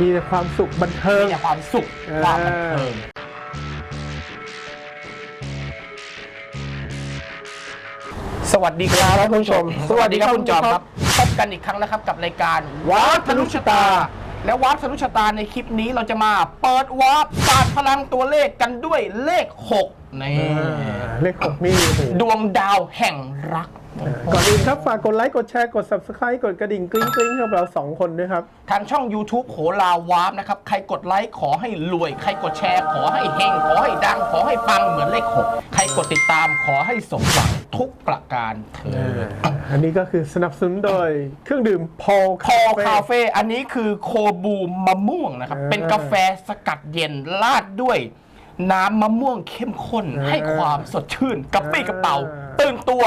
มีแต่ความสุขบันเทิง มีแต่ความสุขความบันเทิงสวัสดีครับท่านผู้ชม สวัสดีครับคุณจอมครับพบกันอีกครั้งนะครับกับรายการวาร์ปทะลุชะตา และวาร์ปทะลุชะตาในคลิปนี้เราจะมาเปิดวาร์ปศาสตร์พลังตัวเลขกันด้วยเลข6นี่อ่าเลขหกนี่โอ้โหดวงดาวแห่งรัก ก่อนอื่นครับ ฝากกดไลค์ กดแชร์ กด subscribe กดกระดิ่งกริ๊งกริ๊งให้กับเราสองคนด้วยครับ ทางช่อง YouTube โหลาวาร์ปนะครับ ใครกดไลค์ขอให้รวย ใครกดแชร์ขอให้เฮง ขอให้ดัง ขอให้ปังเหมือนเลขหกใครกดติดตามขอให้สมหวังทุกประการเถิดอันนี้ก็คือสนับสนุนโดยเครื่องดื่มพอคอคาเฟ่ อันนี้คือโคบูมะม่วงนะครับอ่าเป็นกาแฟสกัดเย็นราดด้วยน้ำมะม่วงเข้มข้นอ่าให้ความสดชื่นกระปรี้กระเป๋าอ่าตื่นตัว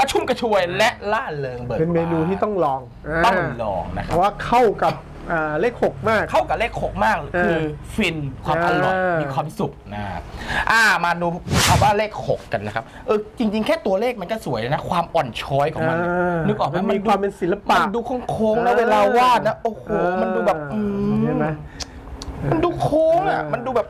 กระชุ่มกระชวยและล่าเริงเบิกเป็นเมนูบาที่ต้องลองต้องาลองนะคเพรับราะว่าเข้ากับอ่าเลขหกมาก เข้ากับเลขหกมากเออคือฟินความอร่อยอ่ามี มีความสุขนะอ่ามาดูคำว่าเลขหกกันนะครับเออจริง ๆ แค่ตัวเลขมันก็สวยแล้วนะความอ่อนช้อยของมันเนี่ยอ่านึกออกไหมมันมีดูความเป็นศิลปะมันดูโค้งๆแล้วเวลาวาดนะโอ้โหเออมันดูแบบอืเห็นไหม มันดูโค้งอะเออมันดูแบบ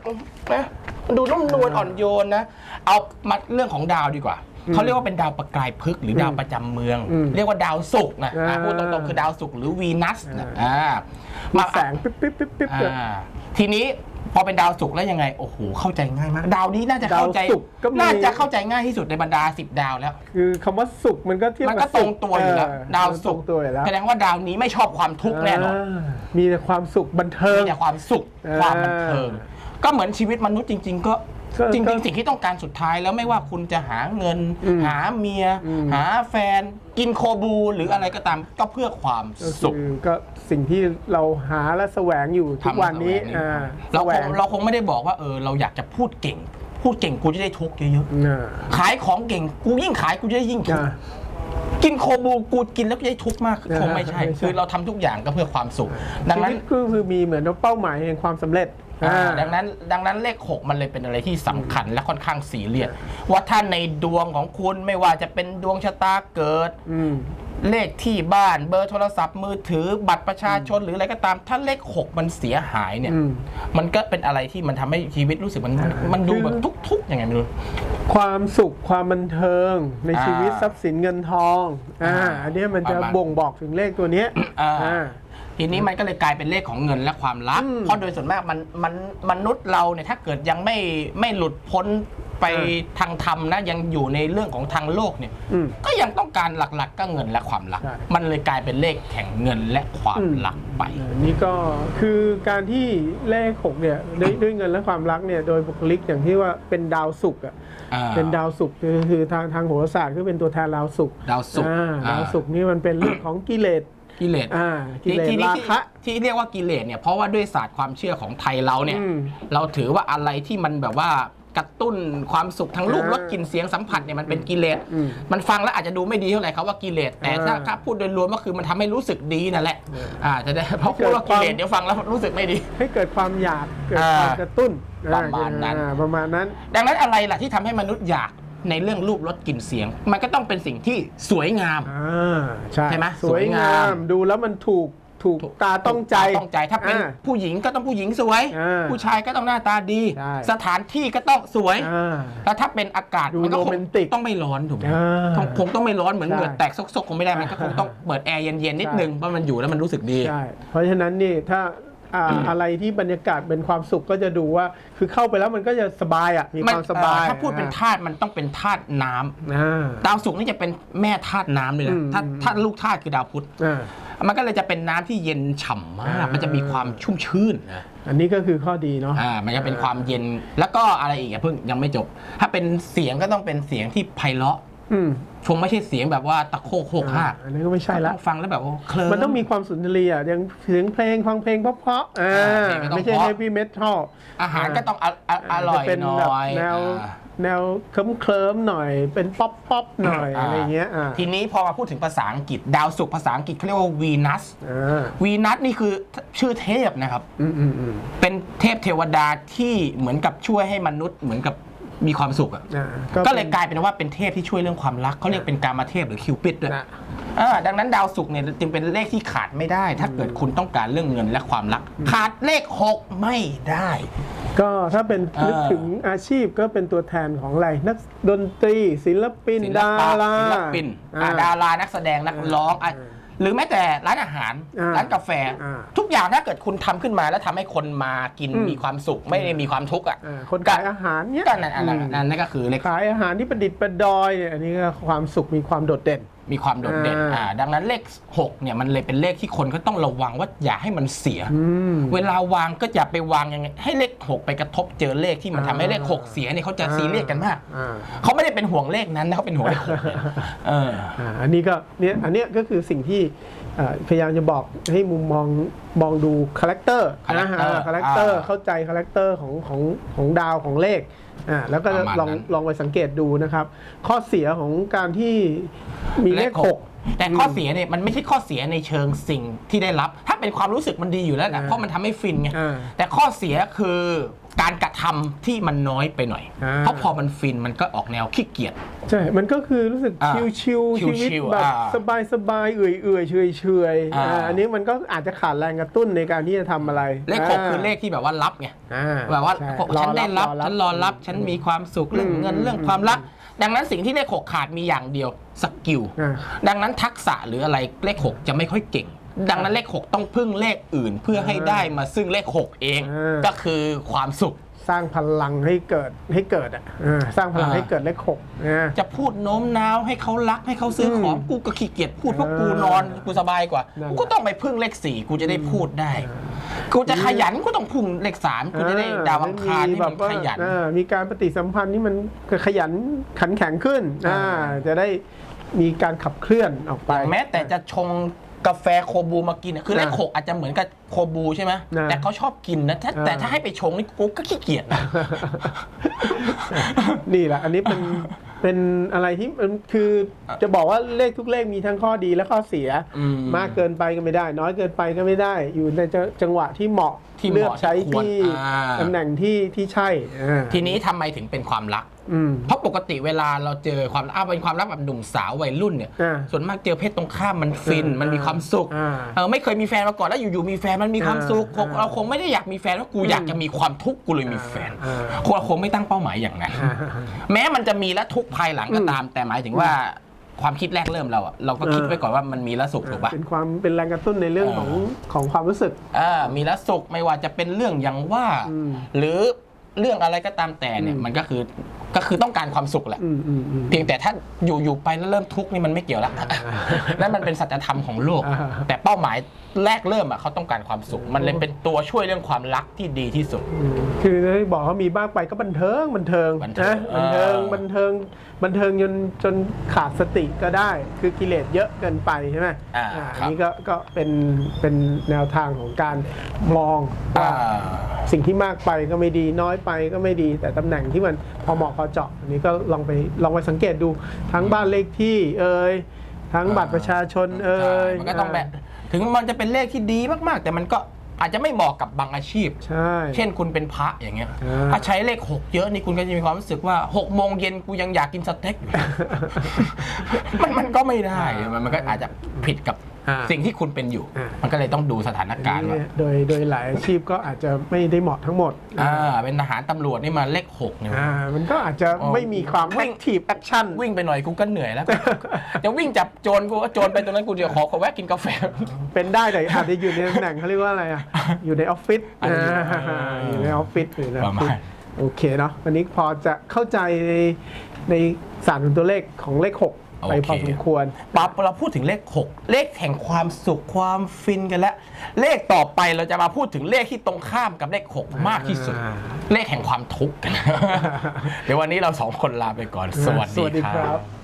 นะมันดูนุ่มนวลอ่อนโยนนะ เอามาเรื่องของดาวดีกว่า เขาเรียกว่าเป็นดาวประกายพฤกษ์หรือดาวประจำเมือง อืมเรียกว่าดาวศุกร์นะอ่า อ่าพูดตรงๆคือดาวศุกร์หรือวีนัสนะอ่าอ่ามีมาแสงปิ๊บปิ๊บปิ๊บปิ๊บอ่าทีนี้พอเป็นดาวศุกร์แล้วยังไง โอ้โหเข้าใจง่ายมาก ดาวนี้น่าจะเข้าใจดาวศุกร์ก็มี น่าจะเข้าใจง่ายที่สุดในบรรดา 10 ดาวแล้ว คือคำว่าสุขมันก็เทียบมันกัก็บตรงตัวอยู่แล้ว เดาวมันตศุรกงร์ตัวอยู่แล้วแสดงว่าดาวนี้ไม่ชอบความทุกข์แน่นอนามีแต่ความสุขบันเทิง มีแต่ความสุขอ่าความบันเทิง ก็เหมือนชีวิตมนุษย์จริง ๆ ก็ก็จก็ริงๆสิ่งที่ต้องการสุดท้ายแล้วไม่ว่าคุณจะหาเงิน อืมหาเมีย อืม หาแฟน กินโคบูหรืออะไรก็ตามก็เพื่อความก็สุข คือก็สิ่งที่เราหาและแสวงอยู่ทุกวันนี้ทำอ่าเราแสวคงงเราคงไม่ได้บอกว่าเออเราอยากจะพูดเก่ง พูดเก่งกูจะได้ทุกข์เยอะอ่าๆขายของเก่งกูยิ่งขายกูจะได้ยิ่งทุกอ่า ข์กินโคบูกูกินแล้วก็จะได้ทุกข์มากอ่าคงไม่ใช่ ไม่ใช่ คือเราทำทุกอย่างก็เพื่อความสุข ดังชีนั้นวิตก็คือมีเหมือนเป้าหมายแห่งความสำเร็จ อ่าอ่าดังนั้นดังนั้นเลข 6 มันเลยเป็นอะไรที่สำคัญและค่อนข้างสีเรียสว่าถ้าในดวงของคุณไม่ว่าจะเป็นดวงชะตาเกิด อืม เลขที่บ้านเบอร์โทรศัพท์มือถือบัตรประชาชนหรืออะไรก็ตาม ถ้าเลข 6 มันเสียหายเนี่ย อืม มันก็เป็นอะไรที่มันทำให้ชีวิตรู้สึกมันมันดูแบบทุกข์ๆยังไงไม่รู้ ความสุขความบันเทิงในอ่าชีวิตทรัพย์สินเงินทองอ่าอ่าอันเนี้ยมันจะประมาณบ่งบอกถึงเลขตัวเนี้ยอ่า อ่า ทีนี้มันก็เลยกลายเป็นเลขของเงินและความรัก อืมเพราะโดยส่วนมากมันมันมนุษย์เราเนี่ยถ้าเกิดยังไม่ไม่หลุดพ้นไปอ่ทางธรรมนะยังอยู่ในเรื่องของทางโลกเนี่ย อืม ก็ยังต้องการหลักๆ ก็เงินและความรัก ใช่ มันเลยกลายเป็นเลขแข่งเงินและความอืมรักไป อันนี่ก็คือการที่เลขหกเนี่ยด้วยด้วยเงินและความรักเนี่ยโดยบุคลิกอย่างที่ว่าเป็นดาวศุกร์อะอ่า เป็นดาวศุกร์คือคือทางทางโหราศาสตร์ก็เป็นตัวแทนดาวศุกร์ดาวศุกร์อ่าอ่า ดาวศุกร์นี่มันเป็นเรื่องของกิเลส กิเลสอ่ากิเลสที่ราที่คะที่เรียกว่ากิเลสเนี่ยเพราะว่าด้วยศาสตร์ความเชื่อของไทยเราเนี่ย อืม เราถือว่าอะไรที่มันแบบว่ากระตุ้นความสุขทางรูปอ่ารสกลิ่นเสียงสัมผัสเนี่ยมันเป็นกิเลสอืมมันฟังแล้วอาจจะดูไม่ดีเท่าไหร่ครับว่ากิเลสแต่ถ้าอ่า ถ้าพูดโดยรวมก็คือมันทำให้รู้สึกดีนั่นแหละเอออ่าจะได้เพราะพูดว่าเกิกิดความเลสเดี๋ยวฟังแล้วรู้สึกไม่ดี ให้เกิดความอยากเกิดอ่าความกระตุ้นประมาณนั้น อ่ประมาณนั้น ดังนั้นอะไรล่ะที่ทำให้มนุษย์อยาก ในเรื่องรูปรสกลิ่นเสียง มันก็ต้องเป็นสิ่งที่สวยงาม อ่าใช่ใช่ไหมสวยงามดูแล้วมันถูกถูก ตาต้องใจ ต้องใจถ้าเป็นอ่ผู้หญิงก็ต้องผู้หญิงสวย อ่าผู้ชายก็ต้องหน้าตาดี ใช่ สถานที่ก็ต้องสวย อ่า แล้วถ้าเป็นอากาศดูมันก็คโรงแมนติกต้องไม่ร้อนถูกไหมอ่าต้องคงต้องไม่ร้อนเหมือนใช่เหงื่อแตกซกๆคงไม่ได้มันก็คงต้องเปิดแอร์เย็นๆนิดนึงเพราะมันอยู่แล้วมันรู้สึกดี ใช่ เพราะฉะนั้นนี่ถ้า อ่าอะไรที่บรรยากาศเป็นความสุขก็จะดูว่า คือเข้าไปแล้วมันก็จะสบายอะมีความสบายเอ่อถ้าพูดเป็นธาตุมันต้องเป็นธาตุน้ำอ่าดาวศุกร์นี่จะเป็นแม่ธาตุน้ำเลยอืนะมถ้าถ้าลูกธาตุคือดาวพุธอ่ามันก็เลยจะเป็นน้ำที่เย็นฉ่ำมากอ่ามัมันจะมีความชุ่มชื่นนะ อันนี้ก็คือข้อดีเนาะ อ่า มันจะเป็นความเย็น แล้วก็อะไรอีกอะเพิ่งยังไม่จบ ถ้าเป็นเสียงก็ต้องเป็นเสียงที่ไพเราะ อืมคงไม่ใช่เสียงแบบว่าตะโคกโคกหักอันนี้ก็ไม่ใช่ละฟังแล้วแบบว่าเคลิ้ม มันต้องมีความสุนทรีย์อะอย่างเสียงเพลงฟังเพลงเพราะๆอ่าอ่าเพลงก็ต้องไม่ใช่เพราะ เฮฟวี่เมทัล อาหารก็ต้องอออร่อยจะเป็นหน่แบบอยแนวอ่า แนวเคลิ้มเคลิมๆหน่อย เป็นป๊อปป๊อปหน่อยอะไรเงี้ยอ่าทีนี้พอมาพูดถึงภาษาอังกฤษ ดาวศุกร์ภาษาอังกฤษเขาเรียกว่าวีนัสอ่าวีนัสนี่คือชื่อเทพนะครับ อืมอืมอืมเป็นเทพเทวดาที่เหมือนกับช่วยให้มนุษย์เหมือนกับ มีความสุขอะอ่าก็เลยป็นกลายเป็นว่าเป็นเทพที่ช่วยเรื่องความรักเขาเรียกเป็นกามเทพหรือคิวปิดด้วยนะ อ่าดังนั้นดาวศุกร์เนี่ยจึงเป็นเลขที่ขาดไม่ได้ ถ้าเกิดคุณต้องการเรื่องเงินและความรัก ขาดเลข6ไม่ได้ ก็ถ้าเป็นเออนึกถึงอาชีพก็เป็นตัวแทนของอะไรนักดนตรีศิลปิน ศิลดาปะราศิลปินอ่าอ่าดารานักแสดงนักร้องอะอ่า หรือแม้แต่ร้านอาหาร อ่าร้านกาแฟ อ่าทุกอย่างถ้าเกิดคุณทำขึ้นมาแล้วทำให้คนมากินอืม มีความสุขไม่ได้มีความทุกข์อะอ่าคนขายอาหารเนี้ยก็นั่นอันนั้นอืมอันนั่นก็คือเลขขายอาหารที่ประดิษฐ์ประดอยเนี่ยอันนี้ก็ความสุขมีความโดดเด่น มีความโดดเด่นอ่า อ่าดังนั้นเลข6เนี่ยมันเลยเป็นเลขที่คนก็ต้องระวังว่าอย่าให้มันเสีย อืม เวลาวางก็อย่าไปวางยังไงให้เลข 6 ไปกระทบเจอเลขที่มันทำให้เลข 6 เสียเนี่ยเขาจะซีเรียสกันมาก อ่า เขาไม่ได้เป็นห่วงเลขนั้นนะเขาเป็นห่วงเลขหกเนี่ยเออ อ่าอันนี้ก็เนี่ยอันเนี้ยก็คือสิ่งที่เอ่อพยายามจะบอกให้มุมมองมองดูคาแรคเตอร์นะฮะ character คาแรคเตอร์อ่า เข้าใจคาแรคเตอร์ของของของดาวของเลข อ่าแล้วก็ประมาณลองนั้นลองไปสังเกตดูนะครับ ข้อเสียของการที่มีเลขหก แต่ข้อเสียเนี่ยมันไม่ใช่ข้อเสียในเชิงสิ่งที่ได้รับ ถ้าเป็นความรู้สึกมันดีอยู่แล้วนะอ่าเพราะมันทำให้ฟินไงอ่าแต่ข้อเสียคือการกระทำที่มันน้อยไปหน่อยอ่าเพราะพอมันฟินมันก็ออกแนวขี้เกียจใช่ มันก็คือรู้สึกอ่าชิวๆชีวิตชิวๆแบบอ่าสบายสบายๆเอื่อยเอื่อยๆเฉยเฉยๆอ่าอ่าอันนี้มันก็อาจจะขาดแรงกระตุ้นในการที่จะทำอะไร เลขหกคือเลขที่แบบว่ารับไงอ่าแบบว่าใช่ฉันได้รับรอฉันรอรับฉันมีความสุขเรื่องเงินเรื่องความรัก ดังนั้นสิ่งที่เลขหกขาดมีอย่างเดียวสกิลอ่า ดังนั้นทักษะหรืออะไรเลขหกจะไม่ค่อยเก่ง ดังนั้นเลขหกต้องพึ่งเลขอื่น เพื่อให้ได้มาซึ่งเลขหกเอง อ่า ก็คือความสุข สร้างพลังให้เกิดให้เกิดอะอ่าสร้างพลังอ่าให้เกิดเลขหกนะ จะพูดโน้มน้าวให้เขารักให้เขาซื้ออมของกูก็ขี้เกียจพูดเพราะเออกูนอนกูสบายกว่านั่นแหละ กูก็ต้องไปพึ่งเลขสี่กูจะได้พูดได้ กูจะขยันกูต้องพึ่งเลขสามกูจะได้ดาวอังคารที่มันขยัน อ่ามีการปฏิสัมพันธ์ที่มันขยันขันแข็งขึ้นอ่าอ่าจะได้มีการขับเคลื่อนออกไป แม้แต่จะชงกาแฟโคบูมากินอะคือเลขอ่าหกอาจจะเหมือนกับโคบูใช่ไหมอ่าแต่เขาชอบกินนะถ้าอ่าแต่ถ้าให้ไปชงนี่กูก็ขี้เกียจนะนี่แหละอันนี้เป็น เป็นอะไรที่มันคือจะบอกว่าเลขทุกเลขมีทั้งข้อดีและข้อเสียอืมมากเกินไปก็ไม่ได้ น้อยเกินไปก็ไม่ได้ อยู่ในจังจังหวะที่เหมาะ ที่เหมาะเลือกใช้ที่ควรที่อ่าตำแหน่งที่ที่ใช่อ่าทีนี้ทำไมถึงเป็นความรัก อืม เพราะปกติเวลาเราเจอความอ้าวเป็นความรักแบบหนุ่มสาววัยรุ่นเนี่ยอ่าส่วนมากเจอเพศตรงข้ามมันฟินอ่ามัมันมีความสุขอ่าเออไม่เคยมีแฟนมาก่อนแล้วอยู่ๆมีแฟนมันมีความสุขอ่าคงเราคงไม่ได้อยากมีแฟนเพราะกูอยากจะมีความทุกข์กูเลยมีแฟนอ่า คงเราคงไม่ตั้งเป้าหมายอย่างนั้น อ่า แม้มันจะมีและทุกข์ภายหลังก็อืมตาม แต่หมายถึงว่า ความคิดแรกเริ่มเราอะเราก็คิดเออไว้ก่อนว่ามันมีแล้วสุขถูกปะ เป็นความเป็นแรงกระตุ้นในเรื่องของของความรู้สึก อ่ามีแล้วสุขไม่ว่าจะเป็นเรื่องอย่างว่า อืมหรือเรื่องอะไรก็ตามแต่เนี่ยอืมมันก็คือ ก็คือต้องการความสุขแหละ อืมอืมอืม เพียงแต่ถ้าอยู่อยู่ไปแล้วเริ่มทุกข์นี่มันไม่เกี่ยวละ นั่นมันเป็นสัจธรรมของโลก อ่า แต่เป้าหมายแรกเริ่มอะเขาต้องการความสุข มันเลยเป็นตัวช่วยเรื่องความรักที่ดีที่สุดอืมคือได้บอกเขามีบ้างไปก็บันเทิงบันเทิงบันเทิงนะบันเทิงอ่า บันเทิงบันเทิงจนจนขาดสติก็ได้ คือกิเลสเยอะเกินไปใช่ไหมอ่าอ่าครับอันนี้ก็ก็เป็นเป็นแนวทางของการมองว่า อ่า สิ่งที่มากไปก็ไม่ดีน้อยไปก็ไม่ดี แต่ตำแหน่งที่มันพอเหมาะพอเจาะอันนี้ก็ลองไปลองไปสังเกตดูทั้งบ้านเลขที่เอ่ยทั้งบัตรประชาชนเอ่ใช่ยมันก็ต้องแบบถึงมันจะเป็นเลขที่ดีมากๆ แต่มันก็อาจจะไม่เหมาะกับบางอาชีพ ใช่ เช่นคุณเป็นพระอย่างเงี้ยอ่าถ้าใช้เลข 6 เยอะนี่คุณก็จะมีความรู้สึกว่า6โมงเย็นกูยังอยากกินสเต็กอยู่มันมันก็ไม่ได้มันมันก็อาจจะผิดกับอ่า สิ่งที่คุณเป็นอยู่อ่ามัมันก็เลยต้องดูสถานการณ์ว่าเนี่ยโดยโดยหลายอาชีพก็อาจจะไม่ได้เหมาะทั้งหมดอ่าเป็นทหารตำรวจนี่มาเลข6เนี่ยอ่ามันก็อาจจะไม่มีความวิ่ง active action วิ่งไปหน่อยกูก็เหนื่อยแล้วจะวิ่งจับโจรกูก็โจรไปตรงนั้นกูเดี๋ยวขอขอแวะกินกาแฟ เป็นได้แต่อาจจะอยู่ในตำแหน่งเขาเรียกว่าอะไรอะอยู่ในออฟฟิศอ่าอ่าอยู่ในออฟฟิศอยู่ในออฟฟิศประมาณโอเคเนาะวันนี้พอจะเข้าใจในในศาสตร์ของตัวเลขของเลขหก ไปพอสมควรปั๊บเราพูดถึงเลข 6 เลขแห่งความสุขความฟินกันแล้ว เลขต่อไปเราจะมาพูดถึงเลขที่ตรงข้ามกับเลข 6 มากที่สุดอ่าเลขแห่งความทุกข์กัน เดี๋ยววันนี้เราสองคนลาไปก่อน สวัสสวัสดีดีคครัรับบ